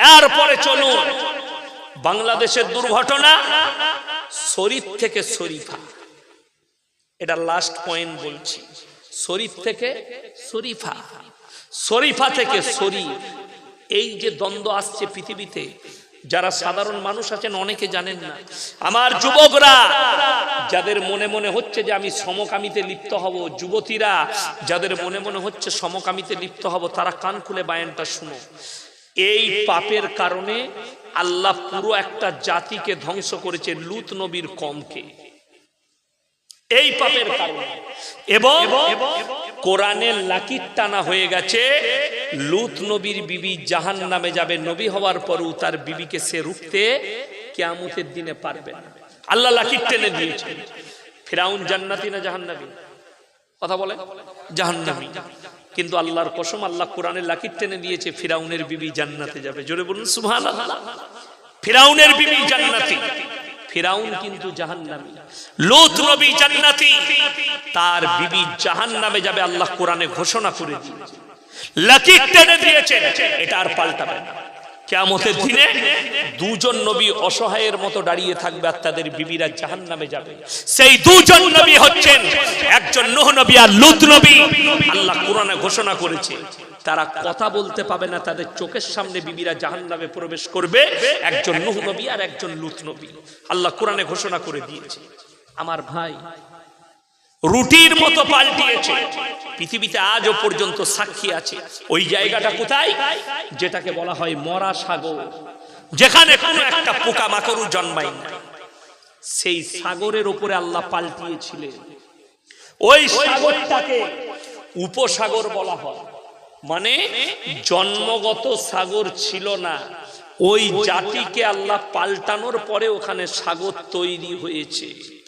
এরপরে চলুন। বাংলাদেশের দুর্ঘটনা শরীফ থেকে শরীফা। এটা লাস্ট পয়েন্ট বলছি। শরীফ থেকে শরীফা। শরীফা থেকে শরীফ। এই যে দ্বন্দ্ব আসছে পৃথিবীতে, যারা সাধারণ মানুষ আছেন অনেকে জানেন না। আমার যুবকরা, যাদের মনে মনে হচ্ছে যে আমি সমকামিতে লিপ্ত হব, যুবতীরা, যাদের মনে মনে হচ্ছে সমকামিতে লিপ্ত হব, তারা কান খুলে বায়ানটা শুনো। এই পাপের কারণে আল্লাহ পুরো একটা জাতিকে ধ্বংস করেছে লুত নবীর কমকে। এই পাপের কারণে। এবং কোরআনের লাকির টানা হয়ে গেছে, লুত নবীর বিবি জাহান নামে যাবে, নবী হওয়ার পরও তার বিবিকে সে রুখতে কেয়ামতের দিনে পারবে না। আল্লাহ লাকির টেনে দিয়েছে। ফেরাউন জান্নাতি না জাহান্নাবি কথা বলে জাহান্নাবি কিন্তু আল্লাহর কসম আল্লাহ কোরআনের লাকির টেনে দিয়েছে, ফিরাউনের বিবি জান্নাতে যাবে। জোরে বলুন সুবহান ফিরাউনের বিবি জান্নাতি। ফিরাউন কিন্তু লোত নবী জান্নাতি। তার বিবি জাহান্নামে যাবে, আল্লাহ কোরআনে ঘোষণা করে দিয়েছে। লাকির টেনে দিয়েছেন এটা আর পাল্টাবে না। কেয়ামতের দিনে দুজন নবী অসহায়ের মতো দাঁড়িয়ে থাকবে আর তাদের বিবিরা জাহান নামে যাবে। সেই দুজন নবী হচ্ছেন একজন নোহ নবী আর লুত নবী। আল্লাহ কোরআনে ঘোষণা করেছে তারা কথা বলতে পাবে না তাদের চোখের সামনে বিবিরা জাহান নামে প্রবেশ করবে একজন নোহ নবী আর একজন লুত নবী। আল্লাহ কোরআনে ঘোষণা করে দিয়েছে আমার ভাই রুটির মতো পাল্টিয়েছে। পৃথিবীতে আজও পর্যন্ত সাক্ষী আছে। ওই জায়গাটা কোথায়? যেটাকে বলা হয় মরা সাগর। যেখানে কোনো একটা পোকা মাকড়ও জন্মায় না সেই সাগরের উপরে আল্লাহ পাল্টিয়েছিলেন। ওই সাগরটাকে উপসাগর বলা হয়। মানে জন্মগত সাগর ছিল না। ওই জাতিকে আল্লাহ পাল্টানোর পরে ওখানে সাগর তৈরি হয়েছে।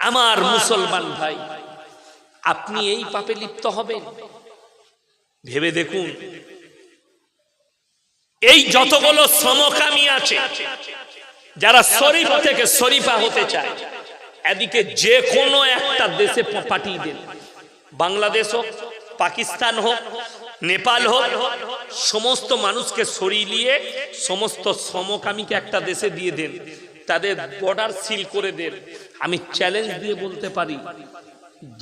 আমার মুসলমান ভাই, আপনি এই পাপে লিপ্ত হবেন। ভেবে দেখুন, এই যতগুলো সমকামী আছে, যারা শরীফ থেকে শরীফা হতে চায়, এদিকে যে কোনো একটা দেশে পাঠিয়ে দেন। বাংলাদেশ হোক, পাকিস্তান হোক, নেপাল হোক, সমস্ত মানুষকে সরিয়ে নিয়ে, সমস্ত সমকামীকে একটা দেশে দিয়ে দেন। তাদের বর্ডার সিল করে দেন। আমি চ্যালেঞ্জ দিয়ে বলতে পারি,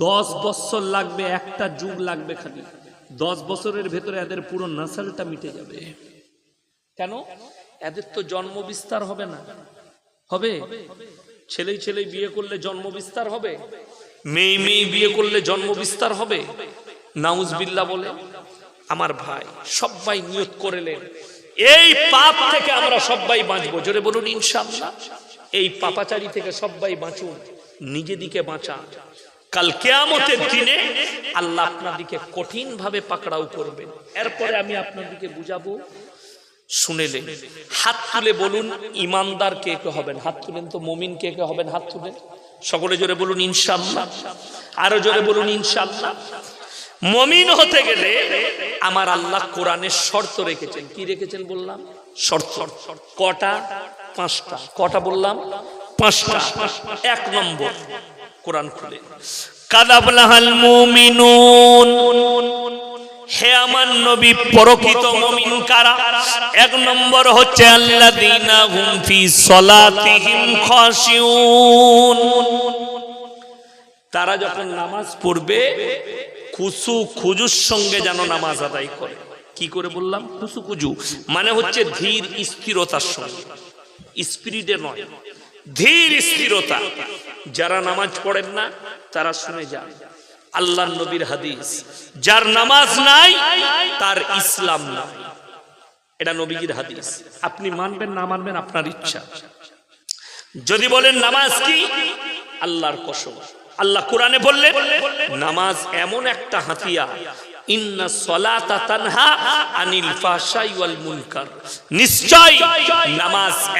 দশ বছর লাগবে, একটা যুগ লাগবে খালি। দশ বছরের ভেতরে এদের পুরো নাসালটা মিটে যাবে। কেন? এদের তো জন্ম বিস্তার হবে না। হবে? ছেলেই ছেলেই বিয়ে করলে জন্ম বিস্তার হবে? মেয়ে মেয়ে বিয়ে করলে জন্ম বিস্তার হবে? নাউজ বিল্লা বলে, আমার ভাই সবাই নিয়ত করেলেন এই পাপ থেকে আমরা সবাই বাঁচবো। জোরে বলুন, ইনশাআল্লাহ। এই পাপাচারি থেকে সবাই বাঁচুন নিজে দিকে বাঁচা কাল কেয়ামতের দিনে আল্লাহ আপনাদিকে কঠিন ভাবে পাকড়াও করবেন। এরপরে আমি আপনাদিকে বুঝাবো। শুনেলেন হাত তুলে বলুন, ইমানদার কে কে হবেন? হাত তুলেন তো মমিন কে কে হবেন? হাত তুলেন। সকলে জোরে বলুন ইনশাল্লাহ আরও জোরে বলুন ইনশাল্লাহ মমিন হতে গেলে আমার আল্লাহ কোরআনের শর্ত রেখেছেন। কি রেখেছেন বললাম? শর্ত। কটা? পাঁচটা। কটা বললাম? পাঁচটা। এক নম্বর। কোরআন খুলে। কাদাবলাহাল মুমিনুন। হে আমার নবী, পরকিত মুমিন কারা? এক নম্বর হচ্ছে আল্লাযীনা হুম ফি সলাতিহিম খাশিউন। তারা যখন নামাজ পড়বে খুশু খুজুর সঙ্গে যেন নামাজ আদায় করে। কি করে বললাম? খুশু খুজু। মানে হচ্ছে ধীর স্থিরতার সঙ্গে। স্পিরিটে নয়। ধীর স্থিরতা। যারা নামাজ পড়েন না, তারা শুনে যান। আল্লাহ নবীর হাদিস, যার নামাজ নাই, তার ইসলাম নাই। এটা নবীজির হাদিস। আপনি মানবেন, না মানবেন, আপনার ইচ্ছা। যদি বলেন নামাজ কি? আল্লাহর কসম। আল্লাহ কোরআনে বললেন, নামাজ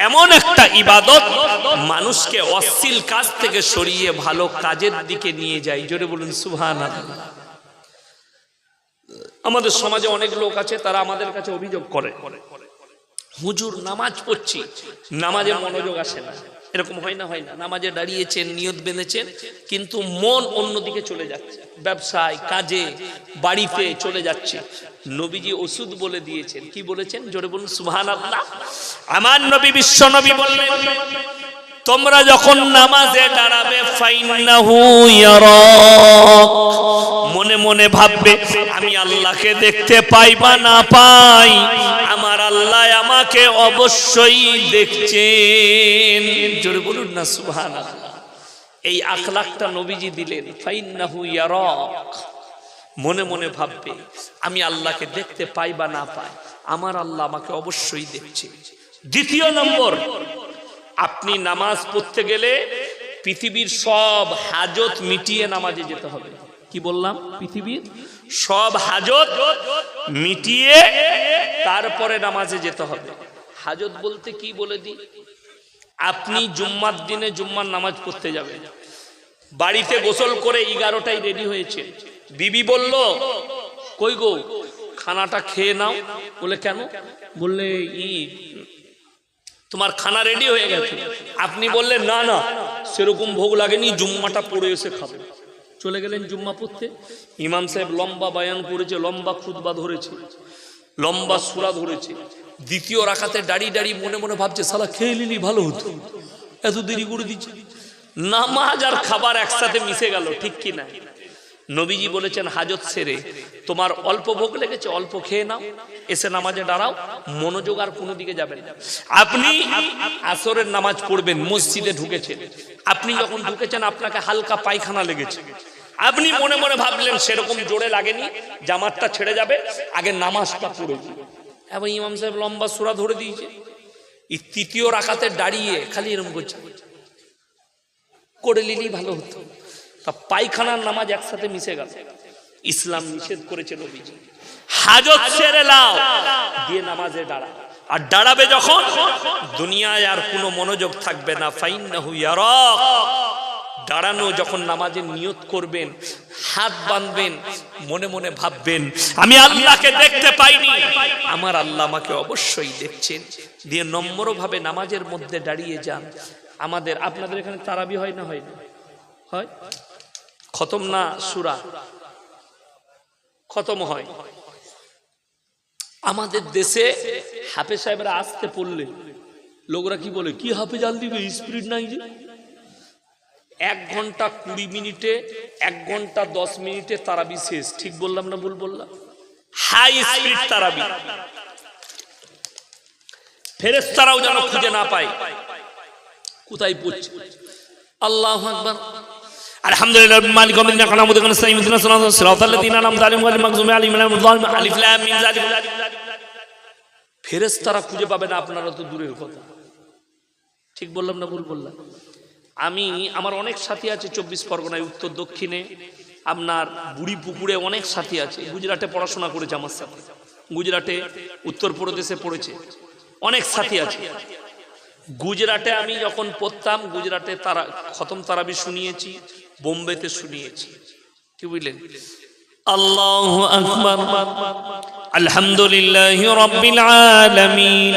এমন একটা ইবাদত মানুষকে অশ্লীল কাজ থেকে সরিয়ে ভালো কাজের দিকে নিয়ে যায়। জোরে বলুন, সুবহানাল্লাহ। আমাদের সমাজে অনেক লোক আছে, তারা আমাদের কাছে অভিযোগ করে। হুজুর, নামাজ পড়ছি। নামাজে মনোযোগ আসে না। এরকম হয় না হয় না। নামাজে দাঁড়িয়েছেন, নিয়ত বেঁধেছেন, কিন্তু মন অন্যদিকে চলে যাচ্ছে। ব্যবসায়, কাজে, বাড়িতে চলে যাচ্ছে। নবীজি ওষুধ বলে দিয়েছেন। কি বলেছেন? জোরে বলুন সুবহান আল্লাহ আমার নবী বিশ্ব নবী বললেন, তোমরা যখন নামাজে দাঁড়াবে ইয়ারাক। মনে মনে ভাববে আমি আল্লাহকে দেখতে পাই বা না পাই, আমার আল্লাহ আমাকে অবশ্যই দেখছেন। জোরে বলুন না, সুবহানাল্লাহ। এই আখলাকটা নবীজি দিলেন, ফাইন্নাহু ইয়ারাক। মনে মনে ভাববে, আমি আল্লাহকে দেখতে পাই বা না পাই, আমার আল্লাহ আমাকে অবশ্যই দেখছে। দ্বিতীয় নম্বর, আপনি নামাজ পড়তে গেলে পৃথিবীর সব হাজত মিটিয়ে নামাজে যেতে হবে। কি বললাম? পৃথিবীর সব হাজত মিটিয়ে তারপরে নামাজে যেতে হবে। হাজত বলতে কি বলে দি আপনি জুম্মার দিনে জুম্মার নামাজ পড়তে যাবেন। বাড়িতে গোসল করে এগারোটায় রেডি হয়েছে। বিবি বলল, কই গো, খানাটা খেয়ে নাও। বলে, কেন? বললে, ই, তোমার খানা রেডি হয়ে গেছে। আপনি বললেন, না না, সেরকম ভোগ লাগেনি, জুম্মাটা পড়ে এসে খাবে। চলে গেলেন জুম্মা পড়তে। ইমাম সাহেব লম্বা বায়ান করেছে লম্বা খুতবা ধরেছে, লম্বা সুরা ধরেছে। দ্বিতীয় রাখাতে দাঁড়িয়ে দাঁড়িয়ে মনে মনে ভাবছে, সালা খেয়ে নিলি, ভালো হতো। এত দেরি করে দিচ্ছে। নামাজ আর খাবার একসাথে মিশে গেল, ঠিক কি না? নবীজি বলেছেন, হাজত সেরে, তোমার অল্প ভোগ লেগেছে, অল্প খেয়ে নাও। এসে নামাজে দাঁড়াও, মনোযোগ আর কোনো দিকে যাবেন। আপনি আসরের নামাজ পড়বেন, মসজিদে ঢুকেছেন। আপনি যখন ঢুকেছেন, আপনাকে হালকা পায়খানা লেগেছে। আপনি মনে মনে ভাবলেন সেরকম জোরে লাগেনি, জামাতটা ছেড়ে যাবে, আগে নামাজটা পড়ে এবং ইমাম সাহেব লম্বা সুরা ধরে দিয়েছে। এই তৃতীয় রাখাতে দাঁড়িয়ে খালি এরকম করছে। করে নিলেই ভালো হতো। তা পায়খানার নামাজ একসাথে মিশে গেল। ইসলাম নিষেধ করেছে হাজত ছেড়ে লাও দিয়ে নামাজে দাঁড়া। আর দাঁড়াবে যখন, দুনিয়ায় আর কোনো মনোযোগ থাকবে না। ফাইন না হুইয়ার দাঁড়ানো, যখন নামাজের নিয়ত করবেন, হাত বাঁধবেন, মনে মনে ভাববেন, আমি আল্লাহকে দেখতে পাইনি। আমার আল্লাহ আমাকে অবশ্যই দেখছেন। দিয়ে নম্রভাবে নামাজের মধ্যে দাঁড়িয়ে যান। আমাদের, আপনাদের এখানে তারাবি হয় না হয় না? হয়? খতম না সুরা? খতম হয়। আমাদের দেশে হাফেজ সাহেবরা আসতে পড়লে, লোকরা কি বলে, কি হাফেজ আল দিবে? স্পিরিট নাই যে। এক ঘণ্টা কুড়ি মিনিটে, এক ঘণ্টা দশ মিনিটে তারাবি শেষ। ঠিক বললাম না ভুল বললাম? হাই স্পিড তারাবি। ফেরেস্তারাও যেন খুঁজে না পায়। কোথায় পড়ছে আল্লাহ আকবার। মালিক ফেরেশতারা খুঁজে পাবে না, আপনারা তো দূরের কথা। ঠিক বললাম না ভুল বললাম? আমি, আমার অনেক সাথী আছে চব্বিশ পরগনায়, উত্তর দক্ষিণে। আপনার বুড়ি পুকুরে অনেক সাথী আছে। গুজরাটে পড়াশোনা করেছে আমার সাথে। গুজরাটে উত্তরপ্রদেশে পড়েছে। অনেক সাথী আছে। গুজরাটে আমি যখন পড়তাম, গুজরাটে তারা, খতম তারাবি শুনিয়েছি, বোম্বেতে শুনিয়েছি। কি বুঝলেন? আল্লাহ আকবার। আলহামদুলিল্লাহ রব্বিল আলামিন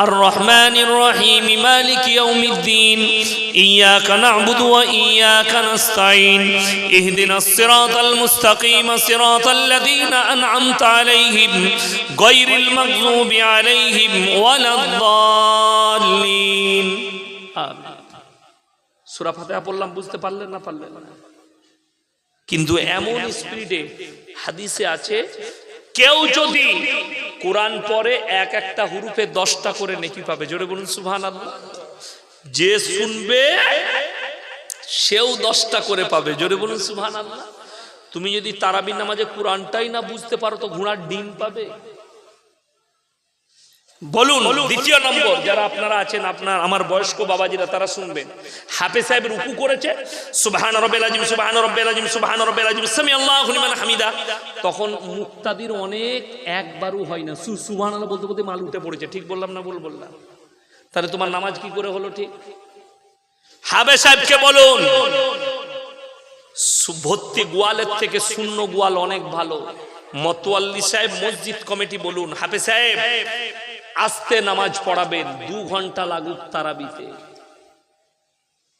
الرحمن الرحيم مالك يوم الدين إياك نعبد وإياك نستعين اهدنا الصراط المستقيم صراط الذين أنعمت عليهم غير المغضوب عليهم ولا الضالين آمين সুরা ফাতেহা পড়লাম বুঝতে পারলেন না পারলেন না কিন্তু এমন স্পিডে হাদিসে আছে কেউ যদি কোরআন পরে এক একটা হুরুফে দশটা করে নেকি পাবে। জোরে বলুন সুভান যে শুনবে, সেও দশটা করে পাবে। জোরে বলুন সুভান তুমি যদি তারাবিন নামাজে কোরআনটাই না বুঝতে পারো, তো ঘোড়ার ডিম পাবে। বলুন দ্বিতীয় নম্বর। যারা আপনারা আছেন আপনার আমার বয়স্ক বাবাজিরা তারা শুনবেন। হাফে সাহেব রুকু করেছে। সুবহান রব্বিল আযীম সুবহান রব্বিল আযীম সুবহান রব্বিল আযীম। সামি আল্লাহু লিমান হামিদা। তখন মুক্তাদির অনেক একবারও হয় না। সু- সুবহানাল্লাহ বলতে বলতে মাল উঠে পড়েছে। ঠিক বললাম না ভুল বললাম? তাহলে তোমার নামাজ কি করে হলো ঠিক? হাবে সাহেবকে বলুন ভর্তি গোয়ালের থেকে শূন্য গোয়াল অনেক ভালো। মতোয়াল্লি সাহেব মসজিদ কমিটি বলুন। হাফে সাহেব। আস্তে নামাজ পড়াবেন, দু ঘণ্টা লাগুক তারাবিতে।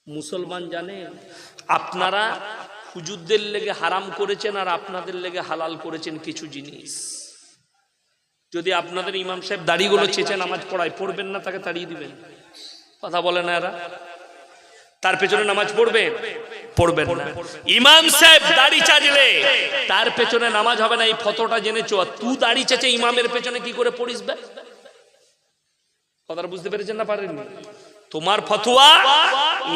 মুসলমান জানেন, আপনারা হুজুরদের লেগে হারাম করেছেন আর আপনাদের লেগে হালাল করেছেন কিছু জিনিস। যদি আপনাদের ইমাম সাহেব দাড়িগুলো চেঁচে নামাজ পড়ায়, পড়বেন না তাকে তাড়িয়ে দিবেন। কথা বলে না এরা? তার পেছনে নামাজ পড়বেন? পড়বেন না। ইমাম সাহেব দাড়ি চাজলে তার পেছনে নামাজ হবে না, এই ফতোটা জেনেছো? তুই দাড়ি চেঁচে ইমামের পেছনে কি করে পড়িস কথাটা বুঝতে পেরেছেন না পারেননি? তোমার ফতুয়া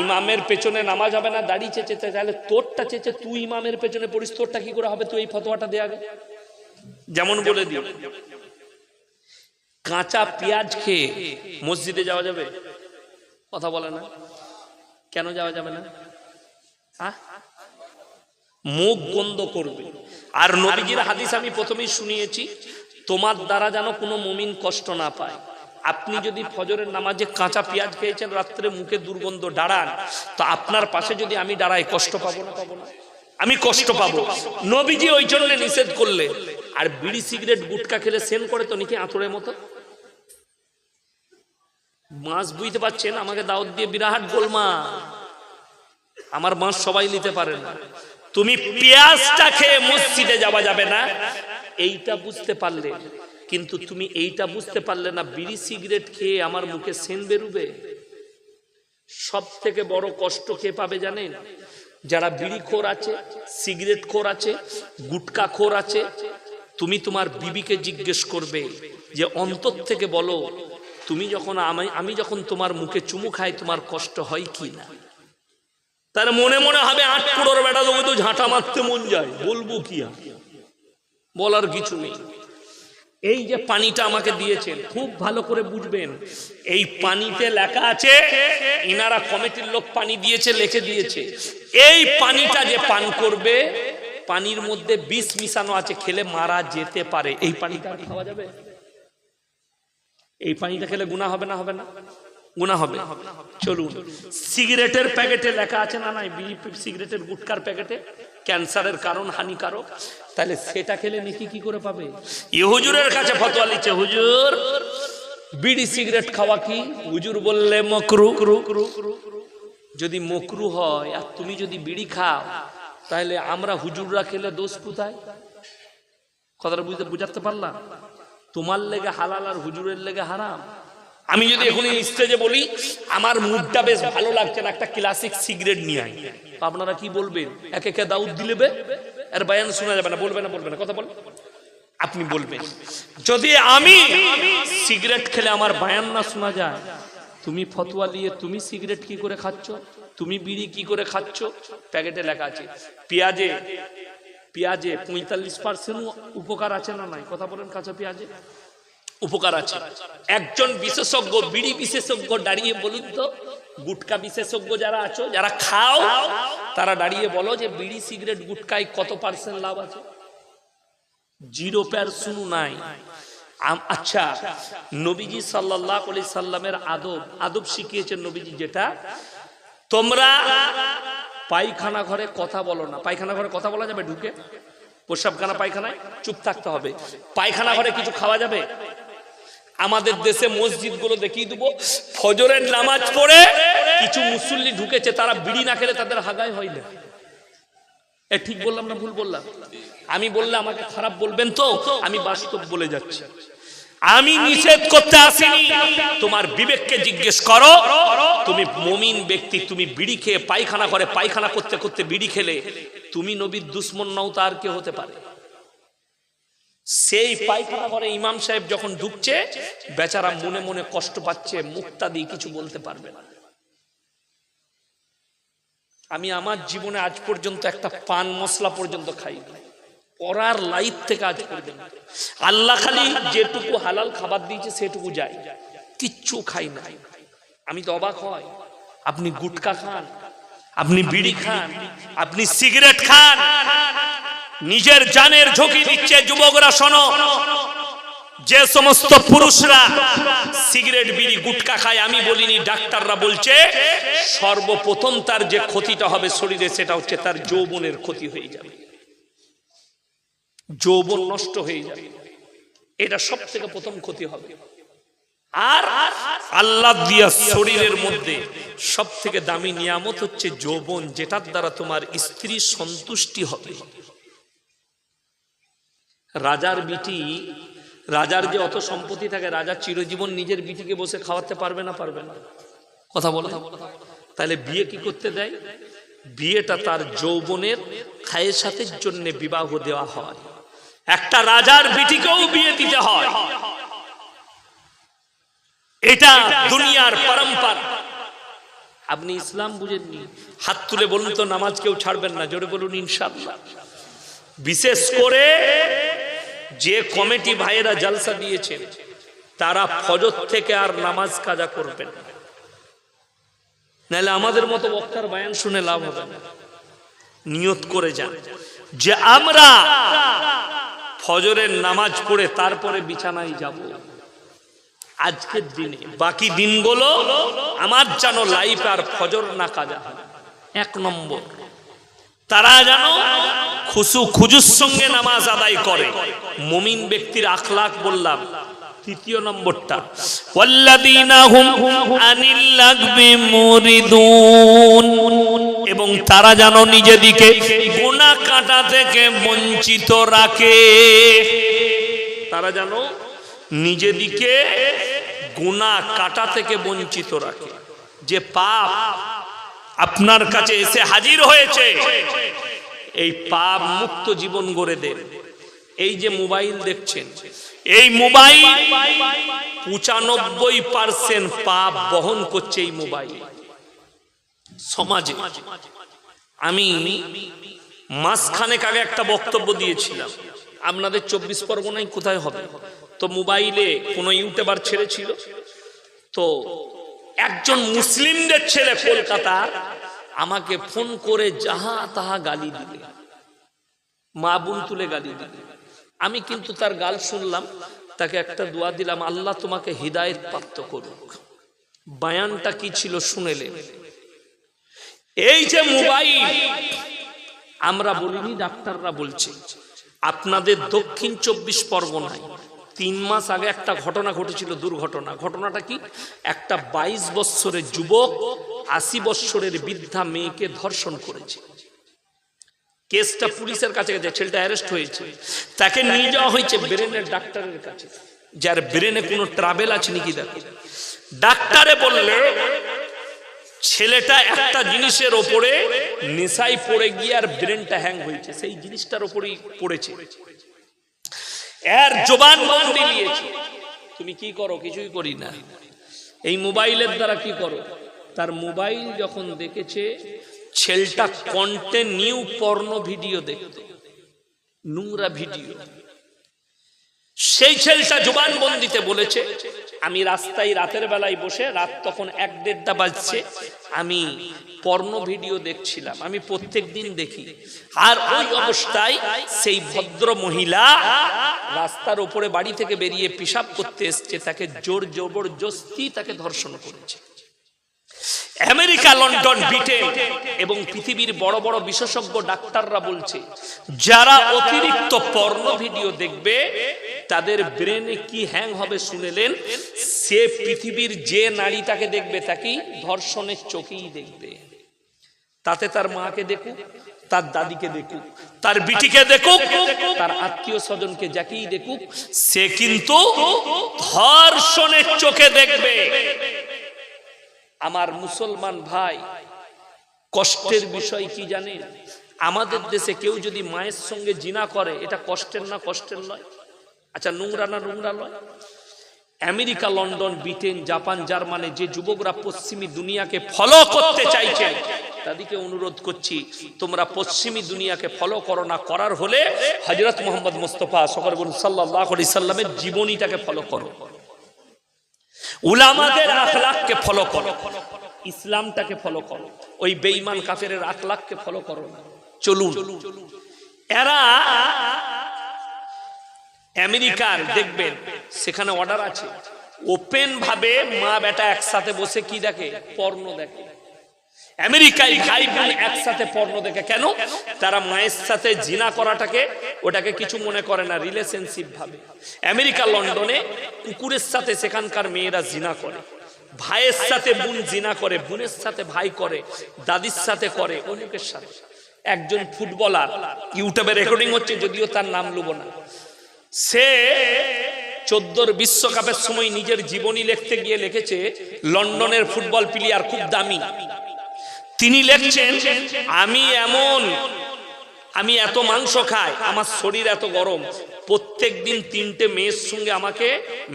ইমামের পেছনে নামাজ হবে না, দাড়ি চেঁচে তাহলে তোরটা চেঁচে, তুই ইমামের পেছনে পড়িস, তোরটা কি করে হবে? তুই এই ফতোয়াটা দে আগে। যেমন বলে দিও। কাঁচা পেঁয়াজ খেয়ে মসজিদে যাওয়া যাবে? কথা বলে না। কেন যাওয়া যাবে না? মুখ বন্ধ করবে। আর নবীজির হাদিস আমি প্রথমেই শুনিয়েছি, তোমার দ্বারা যেন কোনো মুমিন কষ্ট না পায়। আপনি যদি ফজরের নামাজে কাঁচা পেঁয়াজ খেয়েছেন, রাত্রে মুখে দুর্গন্ধ দাঁড়ান, তো আপনার পাশে যদি আমি দাঁড়াই, কষ্ট পাবো না? পাবো না আমি কষ্ট পাবো। নবীজি ওই জন্য নিষেধ করলে। আর বিড়ি, সিগারেট, গুটকা খেলে সেন করে তো নাকি আঁতরের মতো? মাছ বুঝতে পারছেন? আমাকে দাওয়াত দিয়ে বিরাট গোলমা আমার মাছ সবাই নিতে পারে না। তুমি পেঁয়াজটা খেয়ে মসজিদে যাওয়া যাবে না? এইটা বুঝতে পারলে। কিন্তু তুমি এইটা বুঝতে পারলে না, বিড়ি সিগারেট খেয়ে আমার মুখে সেন বেরুবে। সব থেকে বড় কষ্ট কে পাবে জানেন? যারা বিড়ি খোর আছে, সিগারেট খোর আছে, গুটকা খোর আছে, তুমি তোমার বিবিকে জিজ্ঞেস করবে যে, অন্তর থেকে বলো, তুমি যখন আমি আমি যখন তোমার মুখে চুমু খাই, তোমার কষ্ট হয় কি না? তার মনে মনে হবে, আট কুড়োর বেটা তুমি তো ঝাঁটা মারতে মন যায়, বলব কি? বলার কিছু নেই। এই যে পানিটা আমাকে দিয়েছেন, খুব ভালো করে বুঝবেন, এই পানিতে লেখা আছে, ইনারা কমিটির লোক পানি দিয়েছে, লেখে দিয়েছে। এই পানিটা যে পান করবে, পানির মধ্যে বিষ মিশানো আছে, খেলে মারা যেতে পারে। এই পানিটা খাওয়া যাবে? এই পানিটা খেলে গুণা হবে না হবে না? গুণা হবে। চলুন, সিগারেটের প্যাকেটে লেখা আছে না নাই? বিড়ি সিগারেটের গুটকার প্যাকেটে? ক্যান্সারের কারণ হানিকারক। তাহলে সেটা খেলে নাকি কি করে পাবে? ই হুজুরের কাছে ফতোয়া লিখছে, হুজুর, বিড়ি সিগারেট খাওয়া কি? হুজুর বললে, মকরু। যদি মকরু হয় আর তুমি যদি বিড়ি খাও, তাহলে আমরা হুজুররা খেলে দোষ কোথায়? কথাটা বুঝতে বুঝাতে পারলাম? তোমার লেগে হালাল আর হুজুরের লেগে হারাম। আমি যদি এখন স্টেজে বলি, আমার মুডটা বেশ ভালো লাগছে না, একটা ক্লাসিক সিগারেট নিয়ে আই আপনারা কি বলবেন? একে একে দাউদ দিলেবে? আর বায়ান শোনা যাবে না, বলবে না বলবে না, কথা বল। আপনি বলবেন। যদি আমি সিগারেট খেলে আমার বায়ান না শোনা যায়, তুমি ফতোয়া দিয়ে তুমি সিগারেট কি করে খাচ্ছ? তুমি বিড়ি কি করে খাচ্ছ? প্যাকেটে লেখা আছে, পেঁয়াজে পেঁয়াজে পঁয়তাল্লিশ পার্সেন্ট উপকার আছে না নাই? কথা বলেন কাঁচা পেঁয়াজে। উপকার আছে। একজন বিশেষজ্ঞ, বিড়ি বিশেষজ্ঞ দাঁড়িয়ে বলুন তো, গুটকা বিশেষজ্ঞ যারা আছো, যারা খাও, তারা দাঁড়িয়ে বলো যে বিড়ি, সিগারেট, গুটকায় কত পার্সেন্ট লাভ আছে? জিরো পার্সেন্ট নাই। আচ্ছা নবীজি সাল্লাহ আলি সাল্লামের আদব আদব শিখিয়েছেন নবীজি যেটা, তোমরা পায়খানা ঘরে কথা বলো না। পায়খানা ঘরে কথা বলা যাবে? ঢুকে। প্রসাবখানা পায়খানায় চুপ থাকতে হবে। পায়খানা ঘরে কিছু খাওয়া যাবে? আমাদের দেশে মসজিদগুলো দেখিয়ে দেবো। ফজরের নামাজ পড়ে কিছু মুসল্লি ঢুকেছে, তারা বিড়ি না খেলে তাদের হাগায় হয় না। এ, ঠিক বললাম না ভুল বললাম? আমি বললে আমাকে খারাপ বলবেন তো? আমি বাস্তব বলে যাচ্ছি। আমি নিষেধ করতে আসিনি। তোমার বিবেককে জিজ্ঞেস করো। তুমি মমিন ব্যক্তি, তুমি বিড়ি খেয়ে পায়খানা করে, পায়খানা করতে করতে বিড়ি খেলে, তুমি নবীর দুশ্মন নাও তার কে হতে পারে। সেই পায়খানা করে ইমাম সাহেব যখন ঢুকছে, বেচারা মনে মনে কষ্ট পাচ্ছে, মুক্তা দিয়ে কিছু বলতে পারবে না। আমি আমার জীবনে আজ পর্যন্ত একটা পান মশলা পর্যন্ত খাই পড়ার লাইফ থেকে আজ পর্যন্ত। আল্লাহ খালি যেটুকু হালাল খাবার দিয়েছে, সেটুকু যায়। কিচ্ছু খাই না। আমি তো অবাক হয় আপনি গুটকা খান, আপনি বিড়ি খান, আপনি সিগারেট খান। নিজের জানের ঝুঁকি দিচ্ছে যুবকরা, শোনো। যে সমস্ত পুরুষরা সিগারেট, বিড়ি, গুটকা খায়, আমি বলিনি, ডাক্তাররা বলছে, সর্বপ্রথম তার যে ক্ষতিটা হবে শরীরে, সেটা হচ্ছে তার যৌবনের ক্ষতি হয়ে যাবে। যৌবন নষ্ট হয়ে যাবে। এটা সব থেকে প্রথম ক্ষতি হবে। আর আল্লাহ দিয়া শরীরের মধ্যে সব থেকে দামি নিয়ামত হচ্ছে যৌবন, যেটার দ্বারা তোমার স্ত্রী সন্তুষ্টি হবে। রাজার বিটি, রাজার যে অত সম্পত্তি থাকে, রাজা চিরজীবন নিজের বিটিকে বসে খাওয়াতে পারবে না পারবে না। কথা বলে। তাহলে বিয়ে কি করতে দেয়? বিয়েটা তার যৌবনের খায়ের সাথে জন্য বিবাহ দেওয়া হয়। একটা রাজার বিটিকেও বিয়ে দিতে হয়। এটা দুনিয়ার পরম্পরা। আপনি ইসলাম বুঝেননি? হাত তুলে বলুন তো, নামাজ কেউ ছাড়বেন না, জোরে বলুন ইনশাআল্লাহ। বিশেষ করে যে কমিটি ভাইয়েরা জালসা দিয়েছেন তারা ফজর থেকে আর নামাজ কাজা করবেন নাহলে আমাদের মতো বক্তার বায়ান শুনে লাভ হবে নিয়ত করে যান। যে আমরা ফজরের নামাজ পড়ে তারপরে বিছানায় যাব। আজকের দিনে বাকি দিনগুলো আমার যেন লাইফ আর ফজর না কাজা এক নম্বর, তারা যেন খুশু খুজুর সঙ্গে নামাজ আদায় করে। মুমিন ব্যক্তির আখলাক বললাম, তৃতীয় নম্বরটা এবং তারা যেন নিজেদিকে গোনা কাটা থেকে বঞ্চিত রাখে। তারা যেন নিজেদিকে গোনা কাটা থেকে বঞ্চিত রাখে। যে পাপ আপনার কাছে এসে হাজির হয়েছে এই পাপ মুক্ত জীবন গড়ে দেন এই যে মোবাইল দেখছেন, এই মোবাইল পঁচানব্বই পার্সেন্ট পাপ বহন করছে এই মোবাইল। সমাজে আমি মাসখানেক আগে একটা বক্তব্য দিয়েছিলাম, আপনাদের চব্বিশ পরগনায় কোথায় হবে? তো মোবাইলে কোনো ইউটিউবার ছেড়েছিল, তো একজন মুসলিমদের ছেলে কলকাতার আমাকে ফোন করে যাহা তাহা গালি দিলে। মা বোন তুলে গালি দিলে। আমি কিন্তু তার গাল শুনলাম, তাকে একটা দোয়া দিলাম, আল্লাহ তোমাকে হৃদায়ত প্রাপ্ত করুক। বায়ানটা কি ছিল শুনেলেন? এই যে মোবাইল, আমরা বলিনি ডাক্তাররা বলছে, আপনাদের দক্ষিণ চব্বিশ পরগনায় তিন মাস আগে একটা ঘটনা ঘটেছিল, দুর্ঘটনা। ঘটনাটা কি? একটা বাইশ বৎসরের যুবক আশি বৎসরের বৃদ্ধা মেয়েকে ধর্ষণ করেছে। কেসটা পুলিশের কাছে গেছে, ছেলেটা অ্যারেস্ট হয়েছে। তাকে নিয়ে যাওয়া হয়েছে ব্রেনের ডাক্তারের কাছে। যার ব্রেনে কোনো ট্রাভেল আছে নাকি দেখো। ডাক্তারে বললে, ছেলেটা একটা জিনিসের ওপরে নেশাই পড়ে গিয়ে আর ব্রেনটা হ্যাং হয়েছে। সেই জিনিসটার ওপরেই পড়েছে। এর জবান বন্দি নিয়েছি তুমি কি করো? কিছুই করি না। এই মোবাইলের দ্বারা কি করো? তার মোবাইল যখন দেখেছে, ছেলেটা কন্টিনিউ পর্ণ ভিডিও দেখতে। নোংরা ভিডিও সেই ছেলেটা জবান বন্দিতে বলেছে, আমি রাস্তায় রাতের বেলায় বসে রাত তখন এক দেড়টা বাজছে, আমি পর্ণ ভিডিও দেখছিলাম, আমি প্রত্যেক দিন দেখি। আর ওই অবস্থায় সেই ভদ্র মহিলা রাস্তার উপরে বাড়ি থেকে বেরিয়ে পেশাব করতে এসছে, তাকে জোর জবরদস্তি তাকে ধর্ষণ করেছে। আমেরিকা, লন্ডন, ব্রিটেন এবং পৃথিবীর বড় বড় বিশেষজ্ঞ ডাক্তাররা বলছে, যারা অতিরিক্ত পর্ণ ভিডিও দেখবে, তাদের ব্রেনে কি হ্যাং হবে শুনেলেন, সে পৃথিবীর যে নারী তাকে দেখবে তাকেই ধর্ষণের চোখেই দেখবে। তাতে তার মাকে দেখুক, তার দাদিকে দেখুক, তার বিটিকে দেখুক, তার আত্মীয় স্বজনকে যাকেই দেখুক, সে কিন্তু ধর্ষণের চোখে দেখবে। আমার মুসলমান ভাই, কষ্টের বিষয় কি জানেন আমাদের দেশে কেউ যদি মায়ের সঙ্গে জিনা করে, এটা কষ্টের না কষ্টের নয় আচ্ছা নোংরা না নোংরা নয় আমেরিকা, লন্ডন, ব্রিটেন, জাপান, জার্মানে, যে যুবকরা পশ্চিমী দুনিয়াকে ফলো করতে চাইছেন তাদেরকে অনুরোধ করছি, তোমরা পশ্চিমী দুনিয়াকে ফলো করো না, করার হলে হজরত মোহাম্মদ মুস্তফা সকর সাল্লাহ সাল্লামের জীবনীটাকে ফলো করো। উলামাদের আখলাককে ফলো করো। ইসলামটাকে ফলো করো। ওই বেঈমান কাফের আখলাককে ফলো করো না। চলুন। এরা আমেরিকার দেখবেন সেখানে অর্ডার আছে। ওপেন ভাবে মা বেটা একসাথে বসে কি দেখে? পর্ণ দেখে। আমেরিকায় ভাই বোন একসাথে পর্ণ দেখে কেন? তারা মায়ের সাথে জিনা করাটাকে, ওটাকে কিছু মনে করে না রিলেশনশিপ ভাবে। আমেরিকা লন্ডনে কুকুরের সাথে সেখানকার মেয়েরা জিনা করে, ভাইয়ের সাথে বোন জিনা করে, বোনের সাথে ভাই করে, দাদির সাথে করে, অনেকের সাথে। একজন ফুটবলার, ইউটিউবে রেকর্ডিং হচ্ছে, যদিও তার নাম লুব না। সে চোদ্দোর বিশ্বকাপের সময় নিজের জীবনী লিখতে গিয়ে লিখেছে, লন্ডনের ফুটবল প্লেয়ার খুব দামি। তিনি লিখছেন, আমি এমন, আমি এত মাংস খাই, আমার শরীর এত গরম প্রত্যেক দিন তিনটে মেয়ের সঙ্গে আমাকে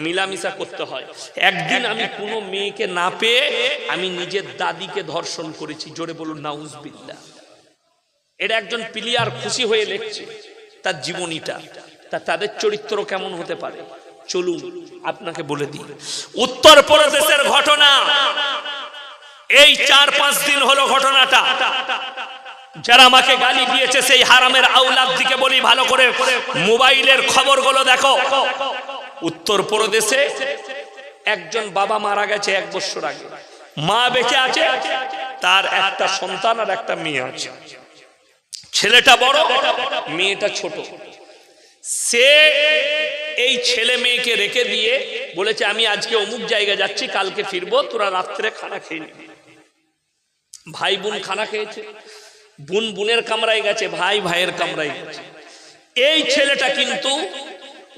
মিলামিশা করতে হয়। একদিন আমি কোনো মেয়েকে না পেয়ে আমি নিজের দাদিকে ধর্ষণ করেছি, জোরে বলুন নাউজবিল্লা এটা একজন প্লেয়ার খুশি হয়ে লিখছে, তার জীবনীটা, তা তাদের চরিত্র কেমন হতে পারে? চলুন, আপনাকে বলে দিই। উত্তর প্রদেশের ঘটনা এই চার পাঁচ দিন হলো ঘটনাটা। যারা আমাকে গালি দিয়েছে সেই হারামের আউলাদ দিকে বলি ভালো করে। মোবাইলের খবরগুলো দেখো। উত্তর প্রদেশে একজন বাবা মারা গেছে এক বছর আগে। মা বেঁচে আছে, তার একটা সন্তান আর একটা মেয়ে আছে। ছেলেটা বড়, মেয়েটা ছোট। সে এই ছেলে মেয়েকে রেখে দিয়ে বলেছে, আমি আজকে অমুক জায়গায় যাচ্ছি, কালকে ফিরবো, তোরা রাত্রে খানা খেয়ে নিবি। ভাই বোন খানা খেয়েছে, বোন বোনের কামরায় গেছে, ভাই ভাইয়ের কামরায় গেছে। এই ছেলেটা কিন্তু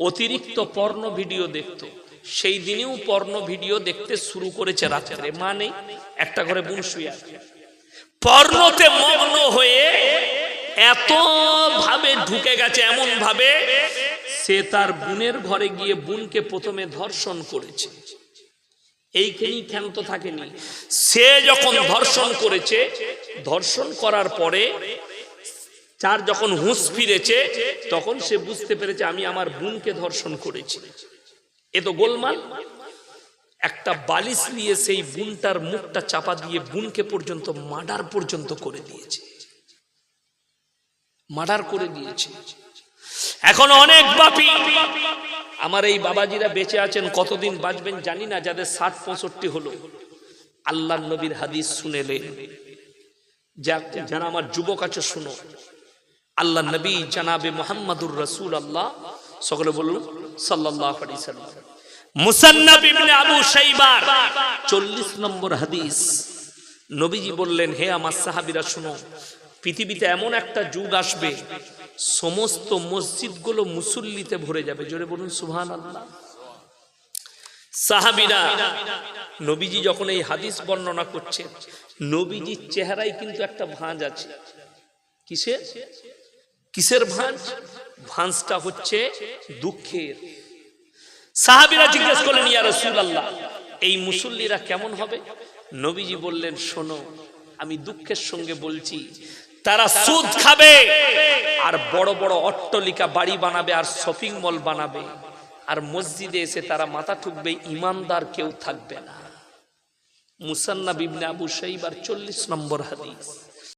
অতিরিক্ত পর্ণ ভিডিও দেখতো। সেই দিনেও পর্ণ ভিডিও দেখতে শুরু করেছে রাত্রে। মা নেই, একটা করে বোন শুয়ে পর্ণতে মগ্ন হয়ে এত ভাবে ঢুকে গেছে, এমন ভাবে সে তার বোনের ঘরে গিয়ে বোনকে প্রথমে ধর্ষণ করেছে। এইখানেই ক্ষান্ত থাকেনি। সে যখন ধর্ষণ করেছে, ধর্ষণ করার পরে তার যখন হুঁশ ফিরেছে, তখন সে বুঝতে পেরেছে, আমি আমার বোনকে ধর্ষণ করেছি। এ তো গোলমাল। একটা বালিশ নিয়ে সেই বুনটার মুখটা চাপা দিয়ে বুনকে পর্যন্ত মার্ডার পর্যন্ত করে দিয়েছে। মার্ডার করে দিয়েছে। এখন অনেক বাপি আমার এই বাবাজিরা বেঁচে আছেন কতদিন বাঁচবেন জানি না, যাদের ষাট, পঁয়ষট্টি হলো। আল্লাহ নবীর হাদিস শুনেলেন যারা আমার যুবক আছে, শুনো। আল্লাহ নবী জানাবে মোহাম্মদুর রসুল আল্লাহ সকলে বলুন আলাইহি মুসান্নাব আবু শাইবার। 40 নম্বর হাদিস। নবীজি বললেন, হে আমার সাহাবীরা, শুনো। পৃথিবীতে এমন একটা যুগ আসবে সমস্ত মসজিদগুলো মুসল্লিতে ভরে যাবে। জোরে বলুন, সুবহানাল্লাহ। সাহাবীরা, নবীজি যখন এই হাদিস বর্ণনা করছেন, নবীজির চেহারায় কিন্তু একটা ভাঁজ আছে। কিসের? কিসের ভাঁজ? ভাঁজটা হচ্ছে দুঃখের। সাহাবিরা জিজ্ঞেস করলেন, ইয়া রাসূলুল্লাহ, এই মুসল্লিরা কেমন হবে? নবীজি বললেন, শোনো, আমি দুঃখের সঙ্গে বলছি তারা সুদ খাবে। আর বড় বড় অট্টলিকা বাড়ি বানাবে আর শপিং মল বানাবে। আর মসজিদে এসে তারা মাথা ঠুকবে ইমানদার কেউ থাকবে না। মুসান্না বিবনে আবু সাইবার চল্লিশ নম্বর হাদিস।